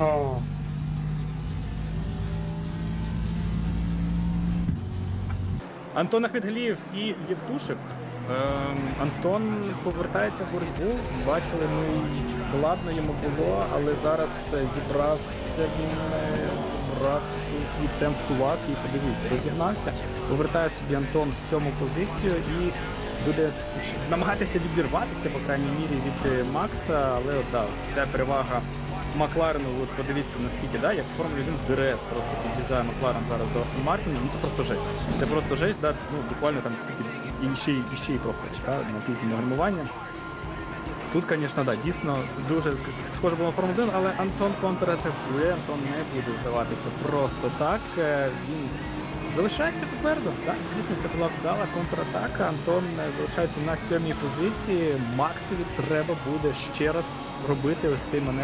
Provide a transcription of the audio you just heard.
О, Антон Ахметгалієв і Євтушик. Ем, Антон повертається в боротьбу. Бачили, ну і складно йому було, але зараз е, зібрався він е, брав свій темп кулак і подивіться, розігнався. Повертає собі Антон в сьому позицію і буде намагатися відірватися, по крайній мірі, від е, Макса, але от, да, ця перевага Макларену, от подивіться наскільки, да, як Формулі 1 з ДРС просто під'їжджає Макларен зараз до Астон Мартіна, ну це просто жесть. Це просто жесть, да, ну буквально там скільки і ще, і ще й проходить, да, на пізньому гальмуванні. Тут, звісно, да, дійсно дуже схоже було на Формулу 1, але Антон контратакує, Антон не буде здаватися просто так. Е, Він залишається попереду. Так, дійсно, це була вдала контратака. Антон е, залишається на сьомій позиції. Максові треба буде ще раз робити ось цей маневр.